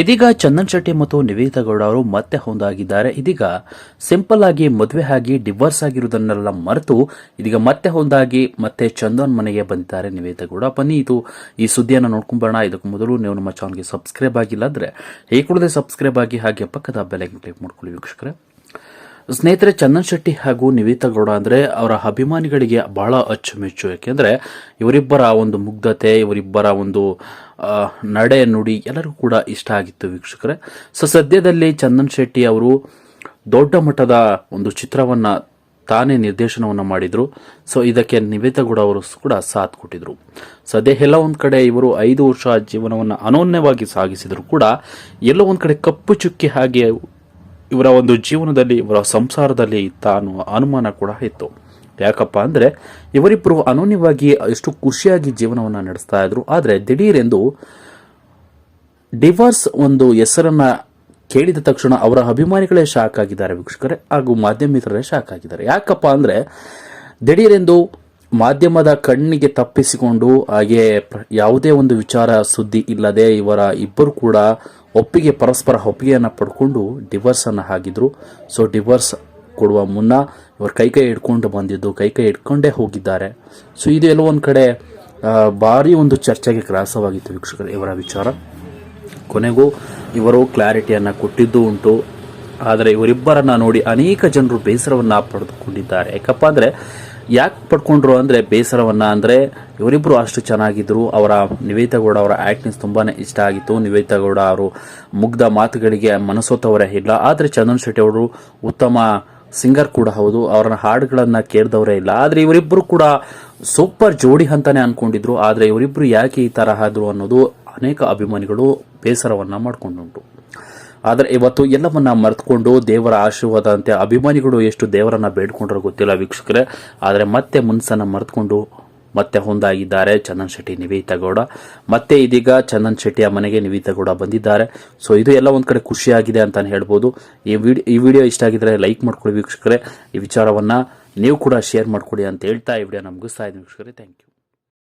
ಇದೀಗ ಚಂದನ್ ಶೆಟ್ಟಿ ಮತ್ತು ನಿವೇದಿತಾ ಗೌಡ ಅವರು ಮತ್ತೆ ಹೊಂದಾಗಿದ್ದಾರೆ. ಇದೀಗ ಸಿಂಪಲ್ ಆಗಿ ಮದುವೆ ಆಗಿ ಡಿವೋರ್ಸ್ ಆಗಿರುವುದನ್ನೆಲ್ಲ ಮರೆತು ಇದೀಗ ಮತ್ತೆ ಹೊಂದಾಗಿ ಮತ್ತೆ ಚಂದನ್ ಮನೆಗೆ ಬಂದಿದ್ದಾರೆ ನಿವೇದಿತಾ ಗೌಡ. ಬನ್ನಿ, ಇದು ಈ ಸುದ್ದಿಯನ್ನು ನೋಡ್ಕೊಂಡ್ಬರೋಣ ಇದಕ್ಕೂ ಮೊದಲು ನೀವು ನಮ್ಮ ಚಾನಲ್ಗೆ ಸಬ್ಸ್ಕ್ರೈಬ್ ಆಗಿಲ್ಲ ಅಂದ್ರೆ ಹೇಗೆ ಕೂಡದೆ ಸಬ್ಸ್ಕ್ರೈಬ್ ಆಗಿ ಹಾಗೆ ಪಕ್ಕದ ಬೆಲೆಗೆ ಕ್ಲಿಕ್ ಮಾಡ್ಕೊಳ್ಳಿ ವೀಕ್ಷಕರೇ. ಸ್ನೇಹಿತರೆ, ಚಂದನ್ ಶೆಟ್ಟಿ ಹಾಗೂ ನಿವೇತಾ ಗೌಡ ಅಂದ್ರೆ ಅವರ ಅಭಿಮಾನಿಗಳಿಗೆ ಬಹಳ ಅಚ್ಚುಮೆಚ್ಚು. ಯಾಕೆಂದ್ರೆ ಇವರಿಬ್ಬರ ಒಂದು ಮುಗ್ಧತೆ, ಇವರಿಬ್ಬರ ಒಂದು ನಡೆ ನುಡಿ ಎಲ್ಲರಿಗೂ ಕೂಡ ಇಷ್ಟ ಆಗಿತ್ತು ವೀಕ್ಷಕರೇ. ಸೊ, ಸದ್ಯದಲ್ಲಿ ಚಂದನ್ ಶೆಟ್ಟಿ ಅವರು ದೊಡ್ಡ ಮಟ್ಟದ ಒಂದು ಚಿತ್ರವನ್ನ ತಾನೇ ನಿರ್ದೇಶನವನ್ನು ಮಾಡಿದ್ರು. ಸೊ, ಇದಕ್ಕೆ ನಿವೇತಾ ಗೌಡ ಅವರು ಕೂಡ ಸಾಥ್ ಕೊಟ್ಟಿದ್ರು. ಸದ್ಯ ಎಲ್ಲ ಒಂದು ಕಡೆ ಇವರು ಐದು ವರ್ಷ ಜೀವನವನ್ನು ಅನೋನ್ಯವಾಗಿ ಸಾಗಿಸಿದ್ರು ಕೂಡ ಎಲ್ಲೋ ಒಂದು ಕಡೆ ಕಪ್ಪು ಚುಕ್ಕಿ ಹಾಗೆ ಇವರ ಒಂದು ಜೀವನದಲ್ಲಿ, ಇವರ ಸಂಸಾರದಲ್ಲಿ ತಾನು ಅನುಮಾನ ಕೂಡ ಇತ್ತು. ಯಾಕಪ್ಪ ಅಂದರೆ ಇವರಿಬ್ಬರು ಅನೂನ್ಯವಾಗಿ ಎಷ್ಟು ಖುಷಿಯಾಗಿ ಜೀವನವನ್ನು ನಡೆಸ್ತಾ ಇದ್ರು. ಆದರೆ ದಿಢೀರೆಂದು ಡಿವೋರ್ಸ್ ಒಂದು ಹೆಸರನ್ನು ಕೇಳಿದ ತಕ್ಷಣ ಅವರ ಅಭಿಮಾನಿಗಳೇ ಶಾಕ್ ಆಗಿದ್ದಾರೆ ವೀಕ್ಷಕರೇ, ಹಾಗೂ ಮಾಧ್ಯಮಿತರೇ ಶಾಕ್ ಆಗಿದ್ದಾರೆ. ಯಾಕಪ್ಪ ಅಂದರೆ, ದಿಢೀರೆಂದು ಮಾಧ್ಯಮದ ಕಣ್ಣಿಗೆ ತಪ್ಪಿಸಿಕೊಂಡು ಹಾಗೆ ಯಾವುದೇ ಒಂದು ವಿಚಾರ ಸುದ್ದಿ ಇಲ್ಲದೆ ಇವರ ಇಬ್ಬರು ಕೂಡ ಒಪ್ಪಿಗೆ, ಪರಸ್ಪರ ಒಪ್ಪಿಗೆಯನ್ನು ಪಡ್ಕೊಂಡು ಡಿವರ್ಸನ್ನು ಹಾಕಿದ್ರು. ಸೊ ಡಿವರ್ಸ್ ಕೊಡುವ ಮುನ್ನ ಇವರು ಕೈ ಕೈ ಹಿಡ್ಕೊಂಡು ಬಂದಿದ್ದು, ಕೈ ಕೈ ಹಿಡ್ಕೊಂಡೇ ಹೋಗಿದ್ದಾರೆ. ಸೊ ಇದು ಎಲ್ಲೋ ಒಂದು ಕಡೆ ಭಾರಿ ಒಂದು ಚರ್ಚೆಗೆ ಗ್ರಾಸವಾಗಿತ್ತು ವೀಕ್ಷಕರು, ಇವರ ವಿಚಾರ. ಕೊನೆಗೂ ಇವರು ಕ್ಲಾರಿಟಿಯನ್ನು ಕೊಟ್ಟಿದ್ದು ಉಂಟು. ಆದರೆ ಇವರಿಬ್ಬರನ್ನ ನೋಡಿ ಅನೇಕ ಜನರು ಬೇಸರವನ್ನು ಪಡೆದುಕೊಂಡಿದ್ದಾರೆ. ಯಾಕಪ್ಪ ಅಂದ್ರೆ ಯಾಕೆ ಪಡ್ಕೊಂಡ್ರು ಅಂದರೆ ಬೇಸರವನ್ನು ಅಂದರೆ ಇವರಿಬ್ಬರು ಅಷ್ಟು ಚೆನ್ನಾಗಿದ್ರು. ಅವರ ನಿವೇತಾ ಗೌಡ ಅವರ ಆ್ಯಕ್ಟಿಂಗ್ಸ್ ತುಂಬಾ ಇಷ್ಟ ಆಗಿತ್ತು. ನಿವೇತಾ ಗೌಡ ಅವರು ಮುಗ್ಧ ಮಾತುಗಳಿಗೆ ಮನಸ್ಸೋತವರೇ ಇಲ್ಲ. ಆದರೆ ಚಂದನ್ ಶೆಟ್ಟಿ ಅವರು ಉತ್ತಮ ಸಿಂಗರ್ ಕೂಡ ಹೌದು. ಅವರ ಹಾಡುಗಳನ್ನು ಕೇಳಿದವರೇ ಇಲ್ಲ. ಆದರೆ ಇವರಿಬ್ಬರು ಕೂಡ ಸೂಪರ್ ಜೋಡಿ ಅಂತಾನೆ ಅನ್ಕೊಂಡಿದ್ರು. ಆದರೆ ಇವರಿಬ್ಬರು ಯಾಕೆ ಈ ಥರ ಆದರು ಅನ್ನೋದು ಅನೇಕ ಅಭಿಮಾನಿಗಳು ಬೇಸರವನ್ನು ಮಾಡ್ಕೊಂಡುಂಟು. ಆದರೆ ಇವತ್ತು ಎಲ್ಲವನ್ನ ಮರೆತುಕೊಂಡು ದೇವರ ಆಶೀರ್ವಾದ ಅಂತೆ ಅಭಿಮಾನಿಗಳು ಎಷ್ಟು ದೇವರನ್ನ ಬೇಡ್ಕೊಂಡ್ರೋ ಗೊತ್ತಿಲ್ಲ ವೀಕ್ಷಕರೇ. ಆದರೆ ಮತ್ತೆ ಮುನ್ಸನ್ನ ಮರೆತುಕೊಂಡು ಮತ್ತೆ ಹೊಂದಾಗಿದ್ದಾರೆ ಚಂದನ್ ಶೆಟ್ಟಿ ನಿವೇದಿತಾ ಗೌಡ. ಮತ್ತೆ ಇದೀಗ ಚಂದನ್ ಶೆಟ್ಟಿಯ ಮನೆಗೆ ನಿವೇದಿತಾ ಗೌಡ ಬಂದಿದ್ದಾರೆ. ಸೊ ಇದು ಎಲ್ಲ ಒಂದ್ ಕಡೆ ಖುಷಿಯಾಗಿದೆ ಅಂತ ಹೇಳ್ಬೋದು. ಈ ವಿಡಿಯೋ ಈ ವಿಡಿಯೋ ಇಷ್ಟ ಆಗಿದ್ರೆ ಲೈಕ್ ಮಾಡ್ಕೊಳ್ಳಿ ವೀಕ್ಷಕರೇ. ಈ ವಿಚಾರವನ್ನ ನೀವು ಕೂಡ ಶೇರ್ ಮಾಡ್ಕೊಡಿ ಅಂತ ಹೇಳ್ತಾ ಈ ವಿಡಿಯೋ ಮುಗಿಸ್ತಾ ಇದ್ದೀನಿ ವೀಕ್ಷಕರೇ. Thank you